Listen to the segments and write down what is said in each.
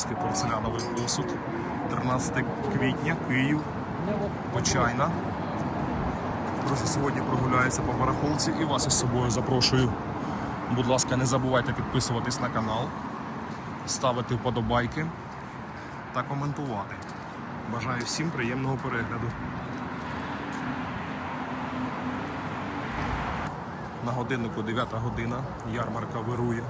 Український порцеляновий посуд. 13 квітня, Київ, Почайна. Друзі, сьогодні прогуляюся по барахолці і вас із собою запрошую. Будь ласка, не забувайте підписуватись на канал, ставити вподобайки та коментувати. Бажаю всім приємного перегляду. На годиннику 9 година, ярмарка вирує.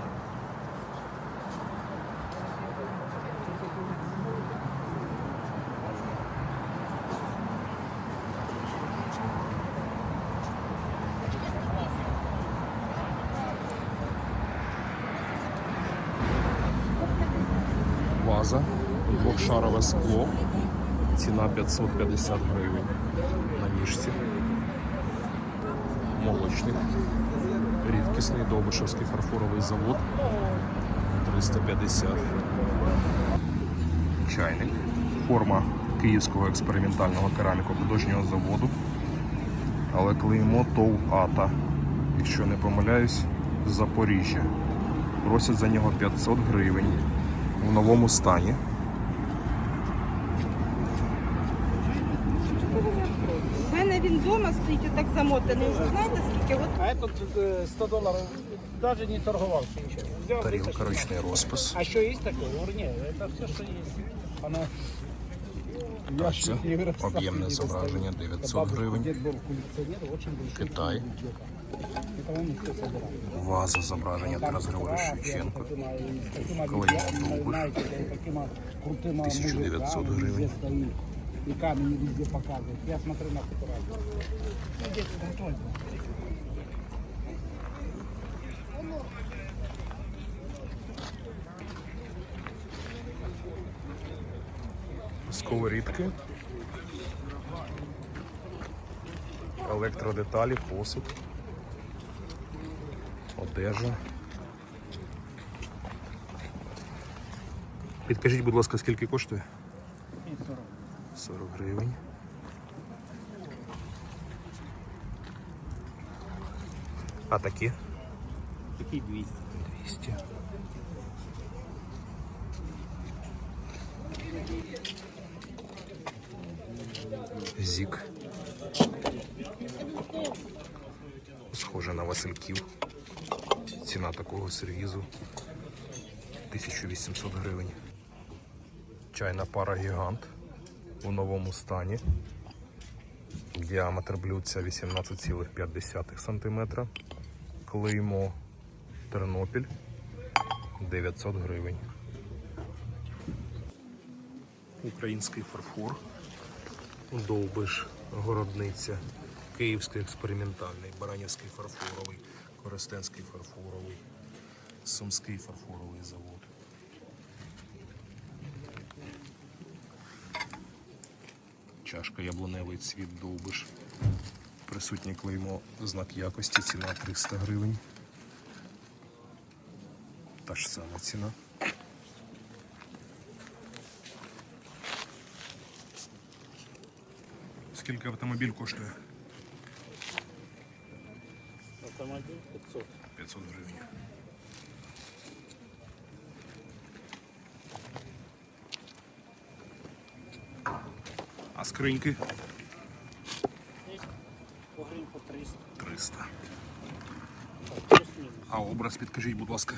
Ваза, двохшарове скло, ціна 550 гривень на ніжці. Молочник, рідкісний Довбишевський фарфоровий завод. 350. Чайник, форма Київського експериментального кераміко-художнього заводу, але клеймо ТОВ АТА, якщо не помиляюсь, Запоріжжя. Просять за нього 500 гривень в новому стані. У мене він вдома стоїть отак замотаний. Ви знаєте скільки? От А этот э, 100 долларов даже не торговался ничего. Взял Тарілка, 360. ручний розпис. А еще есть такой? Я говорю, нет, это все, что есть. Она... Так, объемное об'ємне зображення 900 гривень. Китай. Ваза зображення Тарас Григорій Шевченко. Клеймо Довбиш. 1900 гривень. И камень везде показывает. Я смотрю на фотографию. Сковорідки. Електродеталі, посуд. Одежа. Підкажіть, будь ласка, скільки коштує? И 40. 40 гривень. А такі? Такие 200. 200. Зік. Схоже на Васильків. Ціна такого сервізу 1800 гривень. Чайна пара гігант у новому стані. Діаметр блюдця 18,5 см. Клеймо Тернопіль 900 гривень. Український фарфор. Довбиш, городниця, Київський експериментальний, Баранівський фарфоровий, Коростенський фарфоровий, Сумський фарфоровий завод. Чашка яблуневий цвіт довбиш. Присутнє клеймо знак якості, ціна 300 гривень. Та ж сама ціна. Скільки автомобіль коштує? Автомобиль 500. 500 гривень. А скриньки? Есть погреб по 300. 300. Плюс-минус. А образ підкажіть, будь ласка.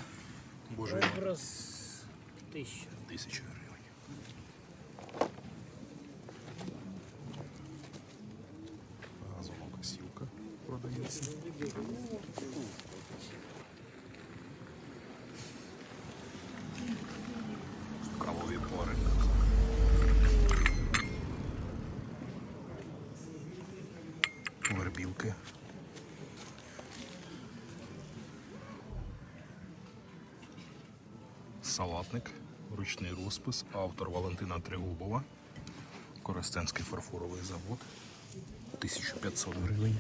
Боже, Образ 1000. тисяча гривень. Кавові пори. Вербілки. Салатник, ручний розпис, автор Валентина Тригубова, Коростенський фарфоровий завод, 1500 гривень.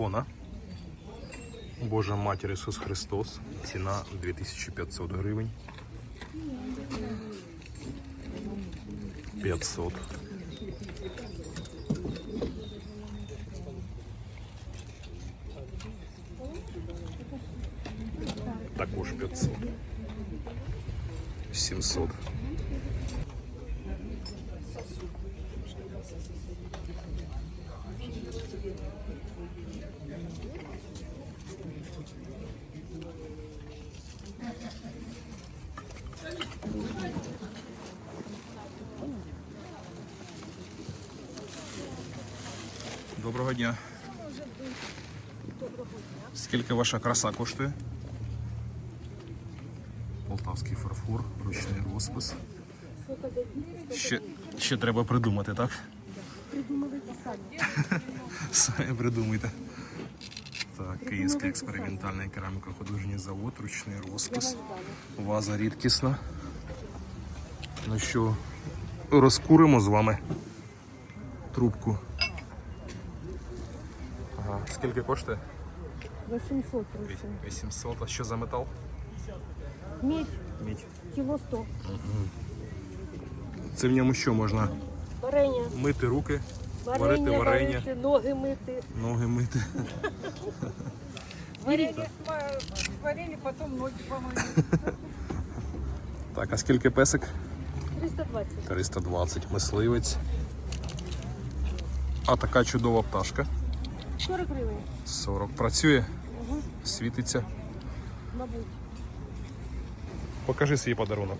Ікона. Божа Матір Ісус Христос. Ціна 2500 гривень. 500. Також 500. 700. Доброго дня. Скільки ваша краса коштує? Полтавський фарфор, ручний розпис. Ще, ще треба придумати, так? Придумувати самі. Самі придумайте. Так, Київський експериментальний кераміко-художній завод, ручний розпис. Ваза рідкісна. Ну що, розкуримо з вами трубку. Ага. Скільки коштує? 800 рублей. 800. А що за метал? Медь Мідь. кило 100. Це в ньому що можна? Варення. Мити руки, варити варення, варити, ноги мити. ноги мити. Варили, сварили, потом ноги помыли. Так, а скільки песик? 320. 320. Мисливець. А така чудова пташка. 40 гривень, 40. Працює, світиться. мабуть. Покажи свій подарунок.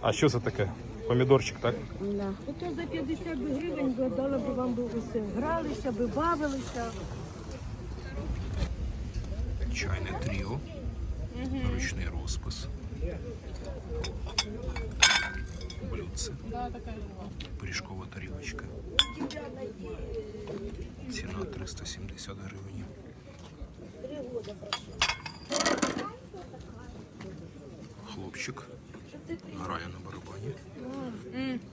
А що це таке? Помідорчик, так? Да. Ото за 50 би гривень би дала б вам би усе. Гралися би, бавилися. Чайне тріо. Ручний розпис. Блюдце. Пиріжкова тарілочка. Ціна 370 гривень. Хлопчик грає на барабані.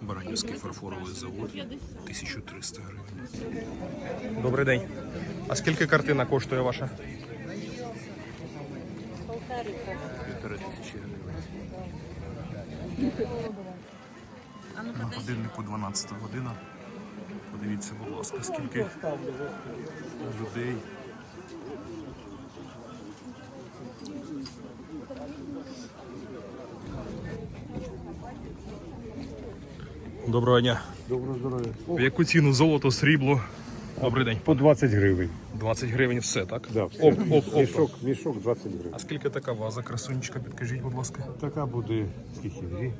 Баранівський фарфоровий завод 1300 гривень. Добрий день. А скільки картина коштує ваша? Півтори тисячі гривень. На годиннику 12 година. Подивіться, будь ласка, скільки людей. Доброго дня. Доброго здоров'я. В яку ціну золото, срібло? Добрий день. По 20 гривень. 20 гривень все, так? Да, все. Оп, оп, оп. Мішок, мішок 20 гривень. А скільки така ваза, красунечка, підкажіть, будь ласка. Така буде скільки? Дві?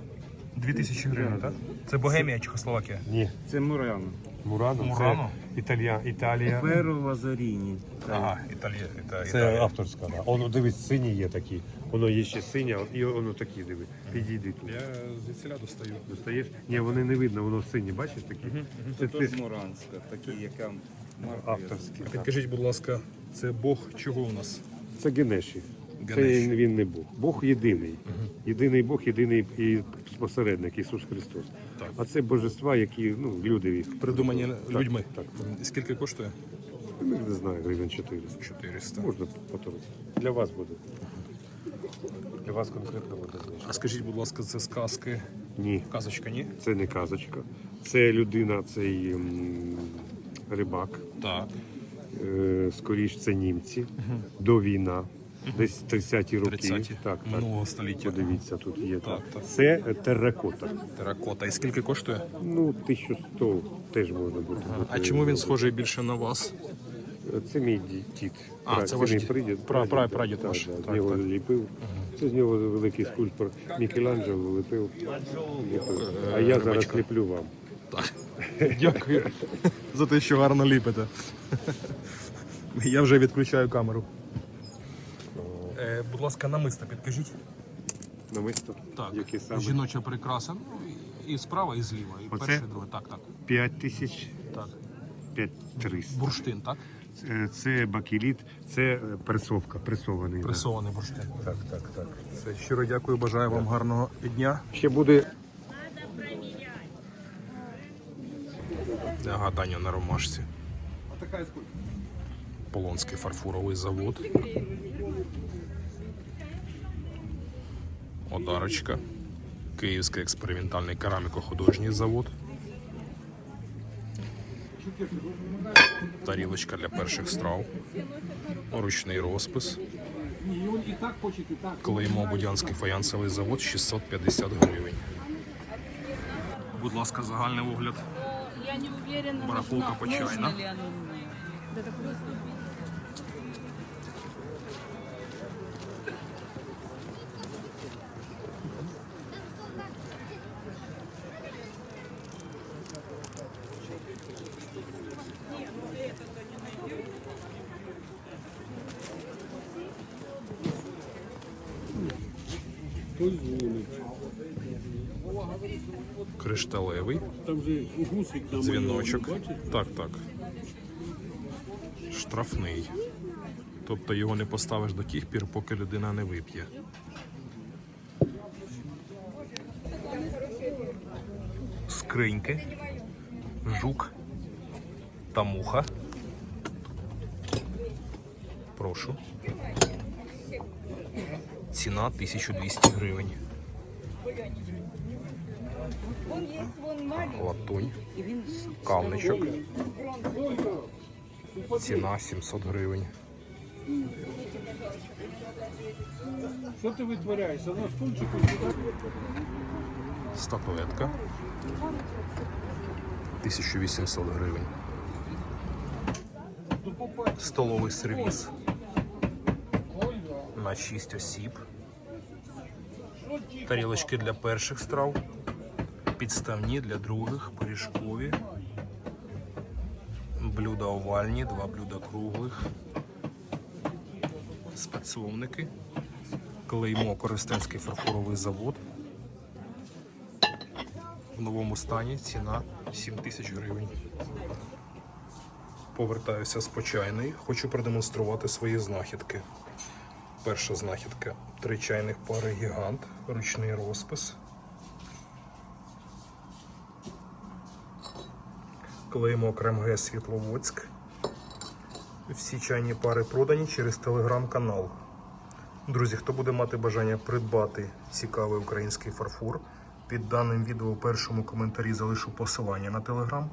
2000 гривень, так? Це Богемія, Чехословакія. Ні. Це Мурано. Мурано. Мурано? Це Італія, Італія. Феро Лазаріні. Ага, Італія. Іта- Це Італія. авторська. Да. Воно дивись, сині є такі. Воно є ще синя, і воно такі диви. Підійди тут. Я звідсіля достаю. Достаєш? Ні, вони не видно, воно сині, бачиш такі? Це Це теж ти Муранська, такі, яка марка. авторські. Підкажіть, будь ласка, це Бог чого у нас? Це Генеші. Це Генеші. він не Бог. Бог єдиний. Єдиний Бог, єдиний і посередник Ісус Христос. Так. А це божества, які ну, люди їх Придумані Так, людьми. Так. Скільки коштує? Ну, Не знаю, гривень 400. 400. Можна поторгувати. Для вас буде. Для вас конкретно буде знижка. А скажіть, будь ласка, це сказки? Ні, Казочка, ні? це не казочка. Це людина, цей м, рибак. Так. Е, скоріш це німці. До війна. Десь 30-ті роки. 30-ті Так, так. минулого століття. Подивіться, тут є. Так, Так, так. Це е, терракота. Теракота. І скільки коштує? Ну, 1100 теж можна буде. А чому він схожий більше на вас? Це мій ді- дід. А, Пра- це ваш мій дід. прадід. Пра- пра- так, прадід ваш. так, Так, з нього так. ліпив. Це з нього великий скульптор Мікеланджело ліпив. ліпив. А я зараз рибачка. ліплю вам. Так. Дякую за те, що гарно ліпите. Я вже відключаю камеру. Е, будь ласка, намисто підкажіть. Намисто? Так, Які саме? жіноча прикраса. Ну, і справа, і зліва. І Оце? перше, і друге. Так, так. 5 тисяч так. 5300. Бурштин, так? Це- Це бакеліт, це е, пресовка, пресований. Пресований бурштин. Так, так, так. Все, щиро дякую, бажаю вам гарного дня. Ще буде Для гадання на ромашці. Полонський фарфоровий завод. Одарочка. Київський експериментальний кераміко-художній завод. Тарілочка для перших страв. Ручний розпис. Клеймо Будянський фаянсовий завод 650 гривень. Будь ласка, загальний огляд. Я не уверена, Барахолка почайна. Кришталевий. Там же гусик там. Дзвіночок. Так, так. Штрафний. Тобто його не поставиш до тих пір, поки людина не вип'є. Скриньки, жук та муха. Прошу. Ціна 1200 гривень. Латунь. Кавничок. Ціна 700 гривень. Она стульчиком сюда. Статуетка. 1800 гривень. Столовий сервіс. На 6 осіб. Тарілочки для перших страв. Підставні для других, пиріжкові. Блюда овальні, два блюда круглих. Спецовники. Клеймо Коростенський фарфоровий завод. В новому стані ціна 7 тисяч гривень. Повертаюся з почайної. Хочу продемонструвати свої знахідки. Перша знахідка три чайних пари гігант, ручний розпис. Клеймо КРМГ Світловодськ. Всі чайні пари продані через телеграм-канал. Друзі, хто буде мати бажання придбати цікавий український фарфор, під даним відео у першому коментарі залишу посилання на телеграм.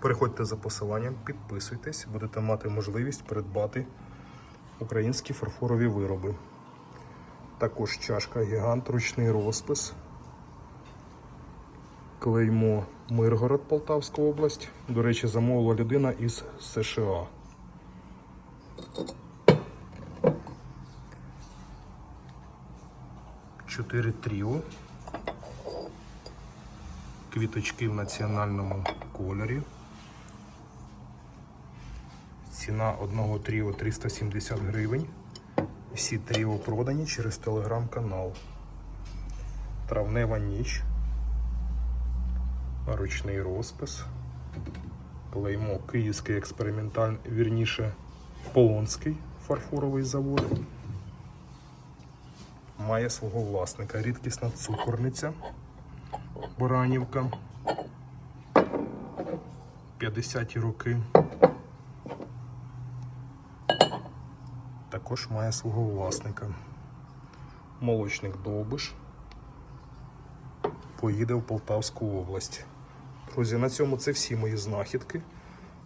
Переходьте за посиланням, підписуйтесь, будете мати можливість придбати українські фарфорові вироби. Також чашка гігант, ручний розпис. Клеймо Миргород, Полтавська область. До речі, замовила людина із США. Чотири тріо. Квіточки в національному кольорі. Ціна одного тріо 370 гривень. Всі тріо продані через телеграм-канал. Травнева ніч. Ручний розпис. Клеймо Київський експериментальний, вірніше Полонський фарфоровий завод. Має свого власника. Рідкісна цукорниця. Баранівка. 50-ті роки. Також має свого власника. Молочник Довбиш. Поїде в Полтавську область. Друзі, на цьому це всі мої знахідки.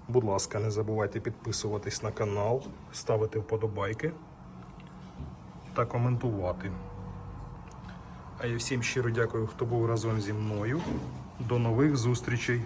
Будь ласка, не забувайте підписуватись на канал, ставити вподобайки та коментувати. А я всім щиро дякую, хто був разом зі мною. До нових зустрічей!